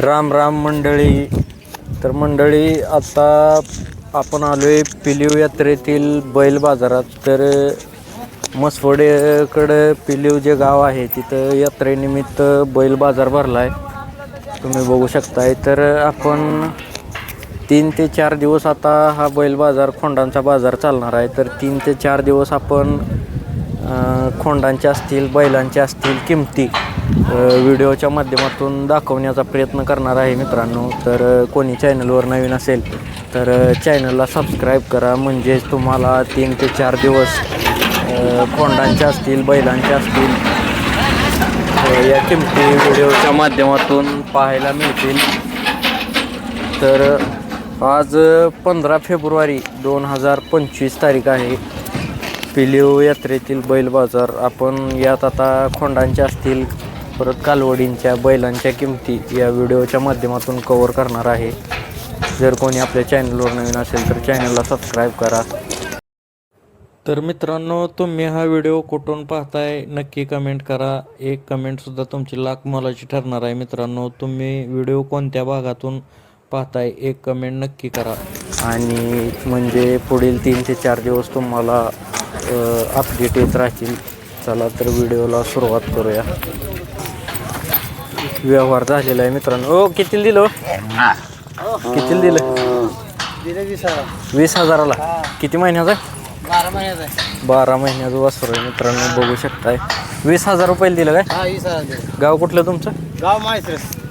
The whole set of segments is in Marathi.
राम राम मंडळी. तर मंडळी आता आपण आलो आहे पिलीव यात्रेतील बैल बाजारात. तर मसवडेकडं पिलीव जे गाव आहे तिथं यात्रेनिमित्त बैल बाजार भरला आहे तुम्ही बघू शकताय. तर आपण तीन ते चार दिवस आता हा बैल बाजार खोंडांचा बाजार चालणार आहे. तर तीन ते चार दिवस आपण खोंडांच्या असतील बैलांच्या असतील किमती व्हिडिओच्या माध्यमातून दाखवण्याचा प्रयत्न करणार आहे मित्रांनो. तर कोणी चॅनलवर नवीन असेल तर चॅनलला सबस्क्राईब करा. म्हणजेच तुम्हाला तीन ते चार दिवस खोंडांचे खोंडांच्या असतील बैलांच्या असतील या किमती व्हिडिओच्या माध्यमातून पाहायला मिळतील. तर आज पंधरा फेब्रुवारी दोन हजार पंचवीस तारीख आहे. पिलीव यात्रेतील बैल बाजार. आपण यात आता खोंडांच्या असतील परत कालवडींच्या बैलांच्या किमती या व्हिडिओच्या माध्यमातून कवर करणार आहे. जर कोणी आपल्या चॅनलवर नवीन असेल तर चॅनलला सबस्क्राईब करा. तर मित्रांनो तुम्ही हा व्हिडिओ कुठून पाहताय नक्की कमेंट करा. एक कमेंटसुद्धा तुमची लाख मोलाची ठरणार आहे मित्रांनो. तुम्ही व्हिडिओ कोणत्या भागातून पाहताय एक कमेंट नक्की करा. आणि म्हणजे पुढील तीन ते चार दिवस तुम्हाला अपडेट येत राहतील. चला तर व्हिडिओला सुरुवात करूया. व्यवहार झालेला आहे मित्रांनो. ओ किती दिलं हो? किती दिलं? वीस हजार वीस हजाराला. किती महिन्याचा आहे? बारा महिन्याचा वस्त्र आहे मित्रांनो बघू शकताय. वीस हजार रुपये दिलं काय? हा गाव कुठलं तुमचं? गाव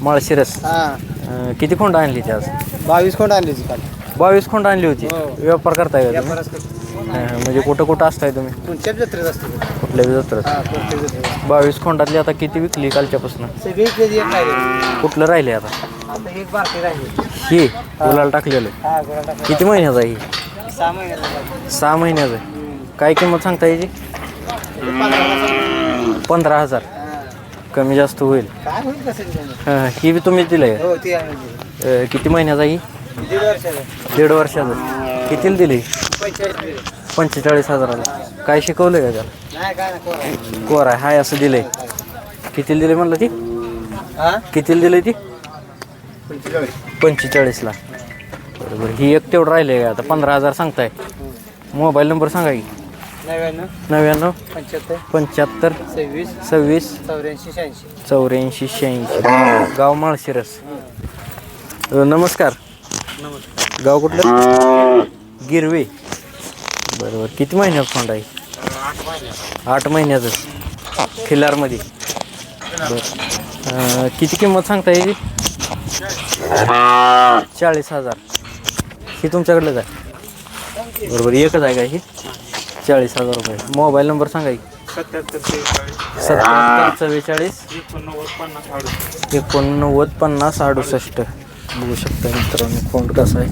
माळशिरस. अं, किती खोंड आणली ती आज? बावीस कोण आणली होती बावीस खोंड आणली होती. हो. व्यापार करताय का म्हणजे कुठं कुठं असताय तुम्ही? कोणत्या जत्रेत असते. कुठल्या जत्रात? हा कोणत्या जत्रेत बावीस खोंडातली आता किती विकली कालच्यापासून? सगळी इकडे एक राहिले. कुठलं राहिले आता? आता एक बारकी राहिली. ही गुलाल टाकलेलं. हा गोळा टाकला किती महिन्याचा आहे ही? सहा महिन्याचा बाकी. सहा महिन्याचं आहे. काय किंमत सांगता याची? ते पंधरा हजार. पंधरा हजार हा. कमी जास्त होईल. काय होईल कसं ते? अं, ही बी तुम्हीच दिलं आहे हो ती आहे. किती महिन्याचा ही? दीड वर्षाचा दीड वर्षाचं कितीला दिली? पंचेचाळीस हजाराला. काय शिकवलं का त्याला? कोर आहे हाय असं दिलंय. कितीला दिले म्हणलं ती? कितीला दिली ती? पंचेचाळीस. पंचेचाळीसला. बरोबर ही एक तेवढं राहिले का? आता पंधरा हजार सांगताय. मोबाईल नंबर सांगा की. नव्याण्णव. नव्याण्णव. पंच्याहत्तर. सव्वीस. सव्वीस. चौऱ्याऐंशी शहाऐंशी. चौऱ्याऐंशी शहाऐंशी. गाव माळशिरस. नमस्कार. गाव कुठलं? गिरवी. बरोबर. किती महिन्यात फोंड आहे? आठ महिन्याचं. खिल्लारमध्ये बरं. किती किंमत सांगता येईल? चाळीस हजार. ही तुमच्याकडलंच आहे. बरोबर. एकच आहे का ही? चाळीस हजार रुपये. मोबाईल नंबर सांगा की. सत्याहत्तर चव्वेचाळीस. एकोणनव्वद पन्नास अडुसष्ट. एकोणनव्वद पन्नास अडुसष्ट बघू शकता मित्रांनो फोन कसा आहे.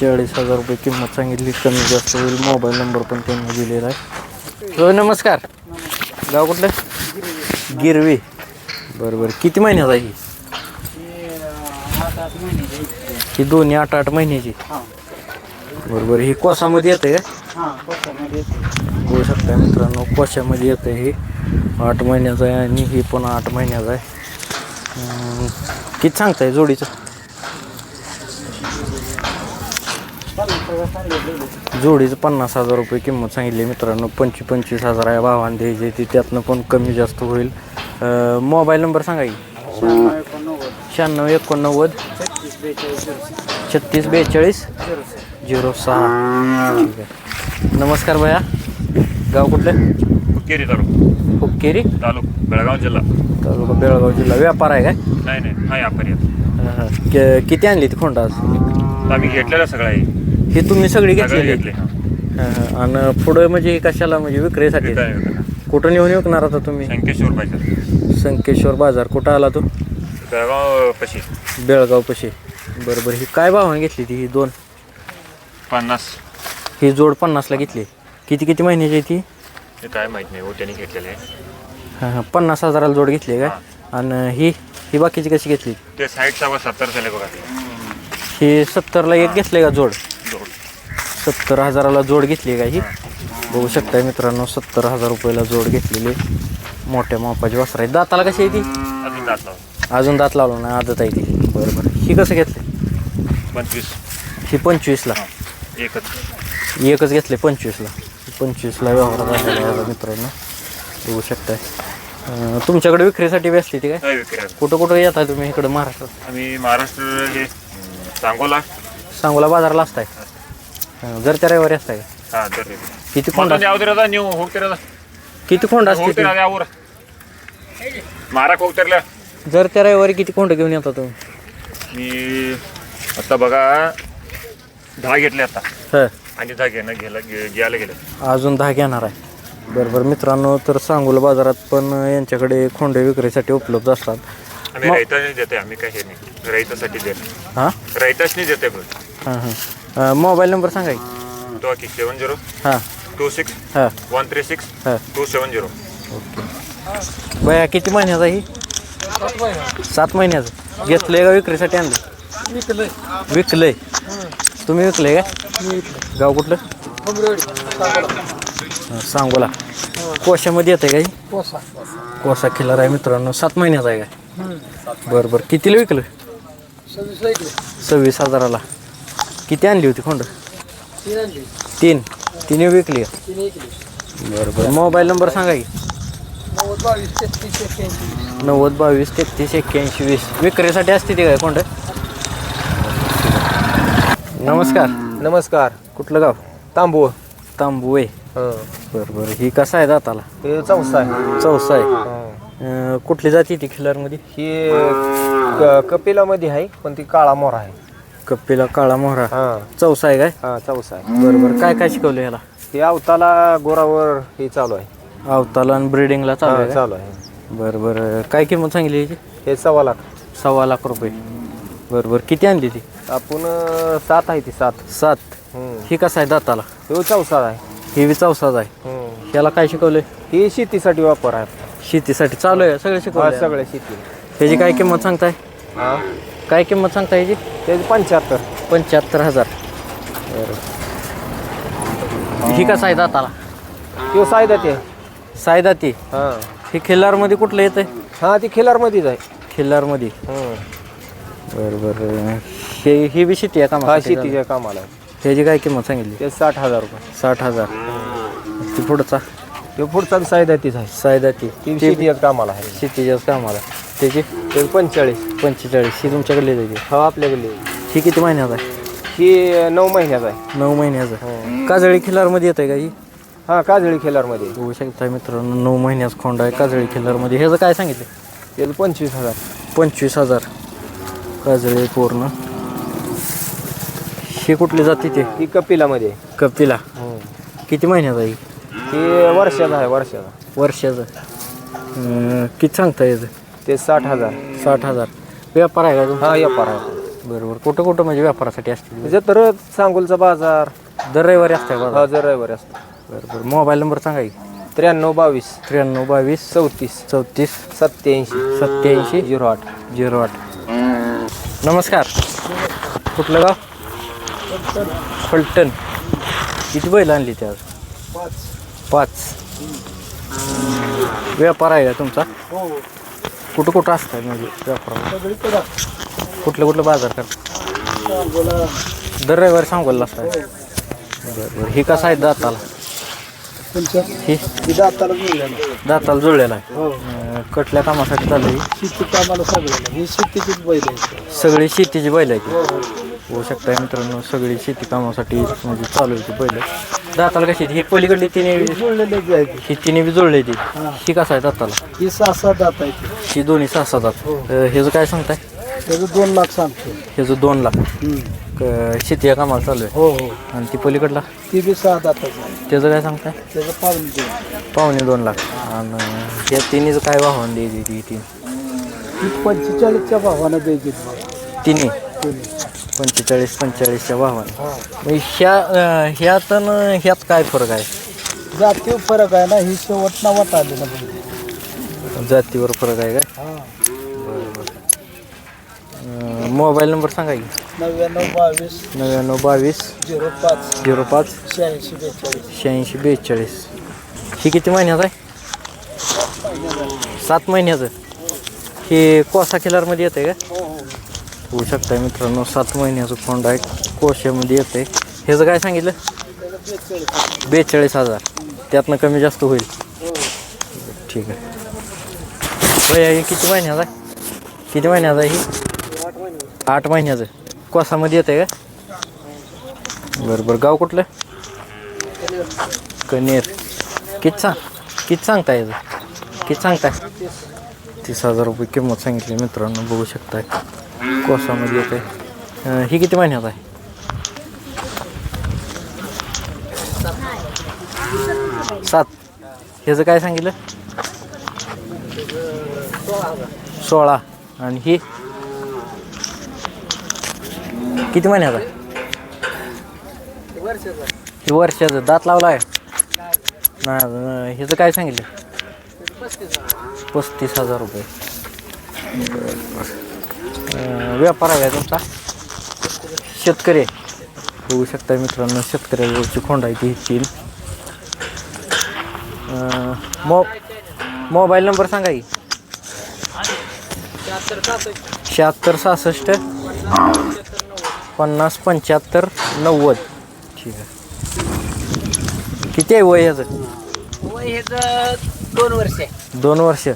चाळीस हजार रुपये किंमत सांगितली. कमी जास्त होईल. मोबाईल नंबर पण त्यांनी दिलेला आहे. हो नमस्कार. गाव कुठलं? गिरवी. बरोबर किती महिन्याचा आहे ही? ही दोन्ही आठ आठ महिन्याची. बरोबर ही कोसामध्ये येते का? होऊ कोकणामध्ये शकता मित्रांनो. कोशामध्ये येतं हे. आठ महिन्याचं आहे आणि ही पण आठ महिन्याचं आहे. किती सांगताय जोडीचं? जोडीचं पन्नास हजार रुपये किंमत सांगितली मित्रांनो. पंचवीस पंचवीस हजार आहे. भावान द्यायचे ती. त्यातनं पण कमी जास्त होईल. मोबाईल नंबर सांगा की. शहाण्णव एकोणनव्वद छत्तीस बेचाळीस झिरो सहा. ठीक आहे नमस्कार भैया. गाव कुठलं? हुक्केरी तालुका. हुक्केरी? तालुका बेळगाव जिल्हा. तालुका बेळगाव जिल्हा. व्यापार आहे काय? नाही नाही. हा व्यापारी आहे. हा, हा. कि- किती आणली ती खोंड आज? आम्ही घेतलेलं सगळं आहे. ही तुम्ही सगळी घेतलेली घेतले हा. हा, हा. आणि पुढे म्हणजे कशाला म्हणजे विक्रीसाठी. कुठं नेऊन विकणार आता तुम्ही? संकेश्वर पाहिजे संकेश्वर बाजार. कुठं आला तो? बेळगाव पशी. बेळगाव पशी. बरोबर ही काय भावाने घेतली ती ही दोन? पन्नास. ही जोड पन्नासला घेतली. किती किती महिन्याची आहे ती? हे काय माहीत नाही हो त्यांनी घेतलेले आहे. हां हां. पन्नास हजाराला जोड घेतली काय? आणि ही ही बाकीची कशी घेतली? ते साईडचा व सत्तर झाले बघा. ही सत्तरला एक घेतले का जोड? सत्तर हजाराला जोड घेतली का ही? बघू शकताय मित्रांनो सत्तर हजार रुपयाला जोड घेतलेली मोठ्या मापाची वस्त्र आहे दाताला कशी आहे ती? अजून दात लावून. अजून दात लावला नाही आदत आहे ती. बरं बरं. ही कसं घेतले? पंचवीस. ही पंचवीसला एकच. एकच घेतले पंचवीसला पंचवीसला आहे आता मित्रांनो. बघू शकताय. अं, तुमच्याकडे विक्रीसाठी बी असते ती काय? काय विक्री आहे? कुठं कुठं येताय तुम्ही इकडं महाराष्ट्रात? आम्ही महाराष्ट्र हे सांगोला. सांगोला बाजारला असताय. अं, जर त्या रविवारी असताय का हा तर किती खोंड कोणता ಯಾವ್ದಿರೋದ ನೀವು ಹೋಗ್ತಿರೋದ किती खोंड असते ಹೋಗ್ತೀರಾ ಯಾವ ಊರ माराक ಹೋಗ್ತಿರ್ಲ जर त्या रविवारी किती खोंड घेऊन येता तुम्ही मी आता बघा दहा घेतले आता हं आणि दहा घेणं घ्यायला घे- घ्यायला गेले अजून दहा घेणार आहे बरं बरं मित्रांनो तर सांगोला बाजारात पण यांच्याकडे खोंडे विक्रीसाठी उपलब्ध असतात आम्ही रैताने देते आम्ही काय हे नाही रैतासाठी देते हां रैताच नाही देते पण हां हां मोबाईल नंबर सांगा की. की सेवन झिरो हां. Two six. हां. One three six. हां. टू सेवन झिरो बया किती महिन्याचा ही? सात महिन्याचं. घेतलंय का विक्रीसाठी आणलं? विकलंय. तुम्ही विकलंय का गाव कुठलं? सांगोला. कोशामध्ये येते का ही? कोसा खिलार आहे मित्रांनो. सात महिन्याचा आहे काय? बरं बरं. कितीला विकलं? सव्वीस हजाराला. किती आणली होती खोंड? तीन तिने. विकली बरं बरं. मोबाईल नंबर सांगा की. नव्वद बावीस तेहतीस एक्क्याऐंशी. वीस. विक्रीसाठी असते ते काय कोणतं नमस्कार. नमस्कार. कुठलं गाव? तांबू. तांबू आहे. बरं बरं. ही कसा आहे दाताला? हे चौसा आहे. चौसा आहे. अं, कुठली जाती ती खिलारमध्ये? ही क- कपिलामध्ये आहे पण ती काळा मोर आहे. कप्पीला काळा मोहरा. हा. चौसा आहे काय? हा चौसा आहे. बरं बरं. काय काय शिकवलं याला हे अवताला गोरावर हे चालू आहे. अवताला आणि ब्रिडिंगला चालू हा, आहे का? चालू आहे. बरं बरं. काय किंमत सांगली याची? हे सव्वा लाख. सव्वा लाख रुपये. बरं बरं. किती आणली ती? आपण अं, सात आहे ती सात. सात? हम्म. ही कसं आहे दाताला? हे चौसा आहे. ही बी चौसाच आहे. हम्म. याला काय शिकवलंय? ही शेतीसाठी वापर आहे. शेतीसाठी. चालू आहे सगळं हा, शिकवलं सगळ्या शेती. ह्याची काय किंमत सांगताय? हा? काय किंमत सांगताय ह्याची ते पंच्याहत्तर. पंच्याहत्तर हजार. बरं. ही कसं आहे दाताला? तो. सायदा ते? सायदाती हा. ही खिल्लारमध्ये कुठलं येतं हा ती खिलारमध्येच आहे. खिल्लारमध्ये? हम्म. बरं बरं. हे ही बी शेती आहे का हा शेतीच्या कामाला. आहे. ह्याची काय किंमत सांगितली? ते साठ हजार रुपये. साठ हजार. ती पुढचा? ते पुढचा बी सायदा तीच आहे. सायदाती ती. शेतीच्या कामाला आहे. शेतीच्याच कामाला. त्याची? ते पंचेचाळीस. पंचेचाळीस ही तुमच्याकडे द्यायची हा आपल्याकडे ही किती महिन्यात आहे? ही नऊ महिन्याचा आहे. नऊ महिन्याचं काजळी खिल्लारमध्ये येतं का ही? हा काजळी खिलारमध्ये. बघू शकता मित्रांनो नऊ महिन्याचा खोंड आहे काजळी खिल्लारमध्ये ह्याचं काय सांगितलं? त्याचं पंचवीस हजार. पंचवीस हजार. काजळी पूर्ण. ही कुठली जाती ते? ही कपिलामध्ये. आहे. कपिला किती महिन्याचा आहे ही? वर्षाचा आहे वर्षाचा. वर्षाचं. अं, किती सांगता याचं? ते साठ हजार. साठ हजार. व्यापार आहे का तुमचा? हा व्यापार आहे. बरोबर. कुठं कुठं म्हणजे व्यापारासाठी असते त्याच्यात तर सांगोलचा बाजार. दर रविवारी असते बाजार? हा जर रविवारी असतो. बरं बरं मोबाईल नंबर सांगा की. त्र्याण्णव बावीस. त्र्याण्णव बावीस. चौतीस. चौतीस. सत्याऐंशी. सत्याऐंशी. झिरो आठ. झिरो आठ. नमस्कार. कुठलं गाव? फलटण. किती बैल आणली ते आज? पाच. व्यापार आहे का तुमचा? कुठं कुठं असतात म्हणजे कुठलं कुठलं बाजार करता दर रविवारी सांगोला असतात बरं बरं. ही कसं आहे दाताला? ही? दाताला जुळलेला आहे. अं, कटल्या कामासाठी चालू आहे शेती कामाला सगळं ही शेतीचीच बैल आहे सगळी शेतीची बैल आहे ती होऊ शकताय मित्रांनो सगळी शेती कामासाठी म्हणजे चालू आहे ती बैल दाताला कशी? ही पलीकडली तिने जुळलेले जे आहे ही तिने बी जुळली ती. ही कसं आहे दाताला? ही सहा सात दात आहे ही दोन्ही सहा सहा दात. अं, ह्याचं काय सांगताय? त्याचं दोन लाख सांगतो ह्याचं दोन लाख. क- शेती या कामाला चालू आहे. हो हो. आणि ती पलीकडला? ती बी सहा दाताचं आहे. त्याचं काय सांगताय? त्याचं पावणे दोन. पावणे दोन लाख. आणि या तिन्हीचं काय वाहन द्यायची ती तीन? ती पंचेचाळीसच्या भावानं द्यायची तिन्ही? पंचेचाळीस पंचेचाळीसच्या भावाने मग ह्या अं, ह्यात आणि ह्यात काय फरक आहे? जातीव फरक आहे ना ही शेवट नावात आली ना जातीवर फरक आहे काय हा. अं, मोबाईल नंबर सांगा की. नव्याण्णव बावीस नव्याण्णव बावीस झिरो पाच झिरो पाच शहाऐंशी बेचाळीस. शहाऐंशी बेचाळीस. ही किती महिन्याचं आहे? सात महिन्याचं. हे कोसा किलरमध्ये येते का? हो हो. होऊ शकता मित्रांनो. सात महिन्याचं फोंड आहे. कोशामध्ये येते ह्याचं काय सांगितलं? बेचाळीस हजार. त्यातनं कमी जास्त होईल. ठीक आहे. हे किती महिन्याचा आहे? किती महिन्याचा आहे ही? आठ महिन्याचं. कोसामध्ये येते का? बरं बरं. गाव कुठलं? कनेर. किती सांग किती सांगता याचं? किती सांगताय? तीस हजार रुपये किंमत सांगितली मित्रांनो. बघू शकताय. कोसामध्ये येते अं, ही किती महिन्यात आहे? सात. ह्याचं काय सांगितलं? सोळा. आणि ही? किती महिन्याचा आहे? ही वर्षाचं. दात लावला आहे नाही ह्याचं काय सांगितलं? पस्तीस हजार रुपये. व्यापार आहे तुमचा? शेतकरी. बघू शकता मित्रांनो शेतकऱ्यावरची खोंड आहे ती तीन मो मोबाईल नंबर सांगा की. शहात्तर सहासष्ट पन्नास पंच्याहत्तर नव्वद. ठीक आहे. किती आहे वय ह्याचं? वय हे तर दोन वर्ष दोन वर्ष.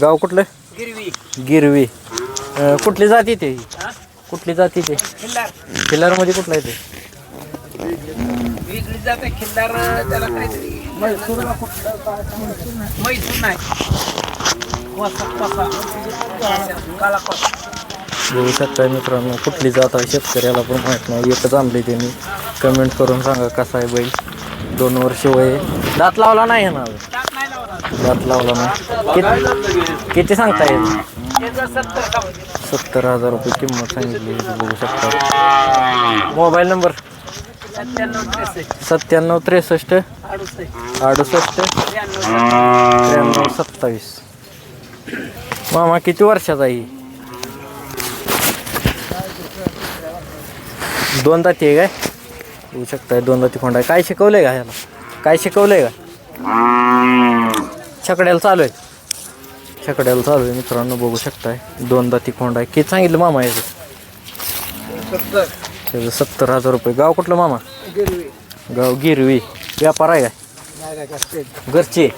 गाव कुठलं? गिरवी. गिरवी. अं, कुठली जाती ते? कुठली जाती ते? खिल्लार. खिल्लारमध्ये कुठला आहे ते? वेगळी जाते खिल्लार त्याला काहीतरी मैसूर मैसूर नाही. कोसा कोसा काला कोसा बघू शकता मित्रांनो कुठली जात आहे शेतकऱ्याला पण माहीत नाही. एकच आणली त्यांनी. कमेंट करून सांगा कसा आहे बैल. दोन वर्ष वय आहे. दात लावला नाही ना दात लावला. नाही. किती किती सांगता येईल सत्तर हजार रुपये किंमत सांगितली. बघू शकता. Mobile number? सत्त्याण्णव त्रेसष्ट. अडुसष्ट. त्र्याण्णव सत्तावीस. मामा किती वर्षाचा आहे ही? दोन दाती आहे काय? होऊ शकताय दोन दाती खोंड आहे. काय शिकवलंय का ह्याला? काय शिकवलंय का? छकड्याला चालू आहे. छकड्याला चालू आहे मित्रांनो बघू शकताय. दोन दाती खोंड आहे. किती सांगितलं मामा याचं? सत्तर. त्याचं सत्तर हजार रुपये. गाव कुठलं मामा? गाव गिरवी. व्यापार आहे काय घरचे.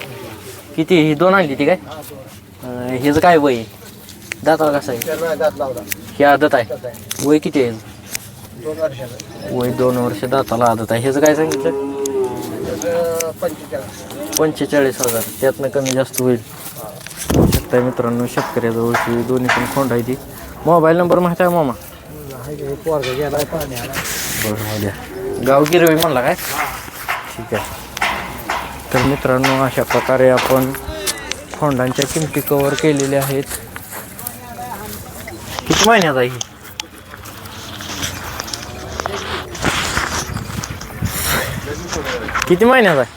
किती? ही दोन आणली ती काय? हिचं काय वय? आहे? दाताला कसं आहे? ही आदत आहे. वय किती आहे? वय दोन वर्ष दाताला आदत आहे. ह्याचं काय सांगितलं? पंचेचाळीस हजार. त्यातनं कमी जास्त होईल. शकताय मित्रांनो शेतकऱ्याजवळची दोन्ही पण खोंड आहे ती. मोबाईल नंबर माहिती आहे मामा? बरं द्या. गाव गिरवी म्हणला काय? ठीक आहे. तर मित्रांनो अशा प्रकारे आपण खोंडांच्या किमती कवर केलेल्या आहेत. किती महिन्यात आहे ही? किती महिन्यात आहे?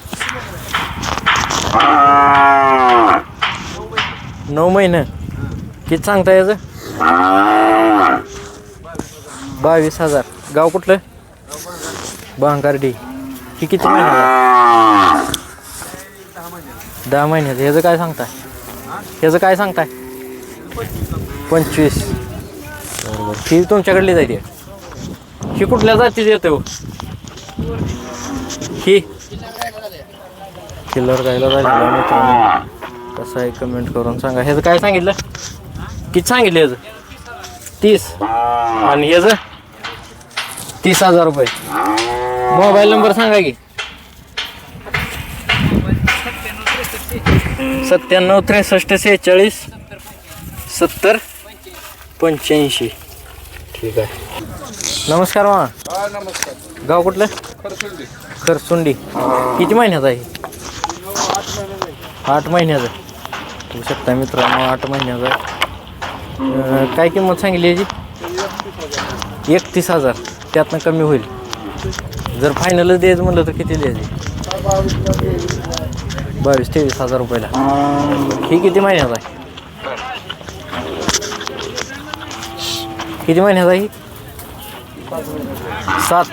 नऊ महिने. किती सांगता याचं? बावीस हजार. गाव कुठलं? बांगारडी ही किती महिन्यात दहा महिन्याचं ह्याचं काय सांगताय? ह्याचं काय सांगताय? पंचवीस. बरोबर. ही तुमच्याकडली जायची ही कुठल्या जातीची येते हो? ही? किल्लर गायला जायला मित्रांनो. कसं आहे कमेंट करून सांगा. ह्याचं काय सांगितलं? किती सांगितलं ह्याचं? तीस. आणि ह्याचं? तीस हजार रुपये. मोबाईल नंबर सांगा की. सत्त्याण्णव त्रेसष्ट सेहेचाळीस सत्तर पंच्याऐंशी. ठीक आहे. नमस्कार मा नमस्कार. गाव कुठलं? खरसुंडी. खरसुंडी. किती महिन्याचा आहे? आठ महिन्याचा. बघू शकता मित्रांनो आठ महिन्याचा. काय किंमत सांगितली याची? एकतीस हजार. त्यातनं कमी होईल. जर फायनलच द्यायचं म्हणलं तर किती द्यायचे? बावीस तेवीस हजार रुपयाला. ही किती महिन्याचा आहे? किती महिन्याचा आहे ही? सात.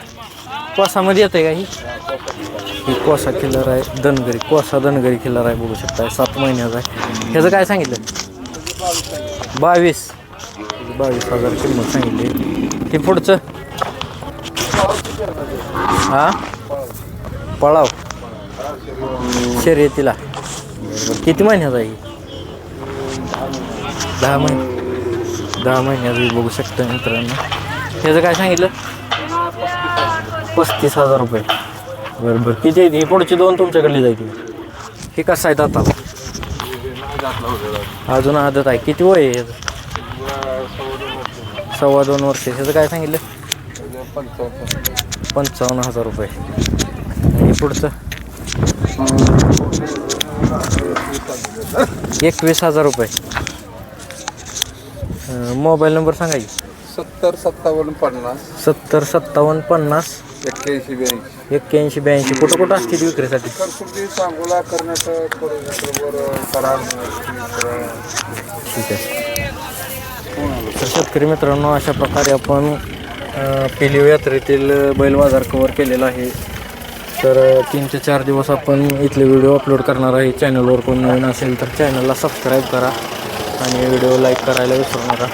कोसामध्ये येते का ही? हे कोसा किल्लर आहे धनगरी कोसा धनगरी किल्लर आहे बघू शकता सात महिन्याचा आहे. ह्याचं काय सांगितलं? बावीस. बावीस हजार किंमत सांगितली. हे पुढचं? हा? पळाव. शर्यतीला. किती महिन्याचा आहे? दहा महिने. दहा महिन्यात बघू शकता मित्रांनो. ह्याचं काय सांगितलं? पस्तीस हजार रुपये. बरं बरं. किती आहेत? हे पुढचे दोन तुमच्याकडले जायचे. हे कसं आहे आता? अजून आदत आहे. किती वय आहे याचं? सव्वा दोन वर्ष. ह्याचं काय सांगितलं? पंचावन्न हजार रुपये. आणि पुढचं? एकवीस हजार रुपये. अं, मोबाईल नंबर सांगा की. सत्तर सत्तावन्न पन्नास. सत्तर सत्तावन्न पन्नास. एक्क्याऐंशी ब्याऐंशी. एक्क्याऐंशी ब्याऐंशी. कुठं कुठं असते ती विक्रीसाठी करकुर्दी सांगोला कर्नाटक बरोबर कराड ठीक आहे. तर शेतकरी मित्रांनो अशा प्रकारे आपण अ, पेलिओ यात्रेतील बैल बाजार कवर केलेला आहे. तर तीन ते चार दिवस आपण इथले व्हिडिओ अपलोड करणार आहे. चॅनलवर कोण नवीन असेल तर चॅनलला सबस्क्राईब करा. आणि व्हिडिओ लाईक करायला विसरू नका.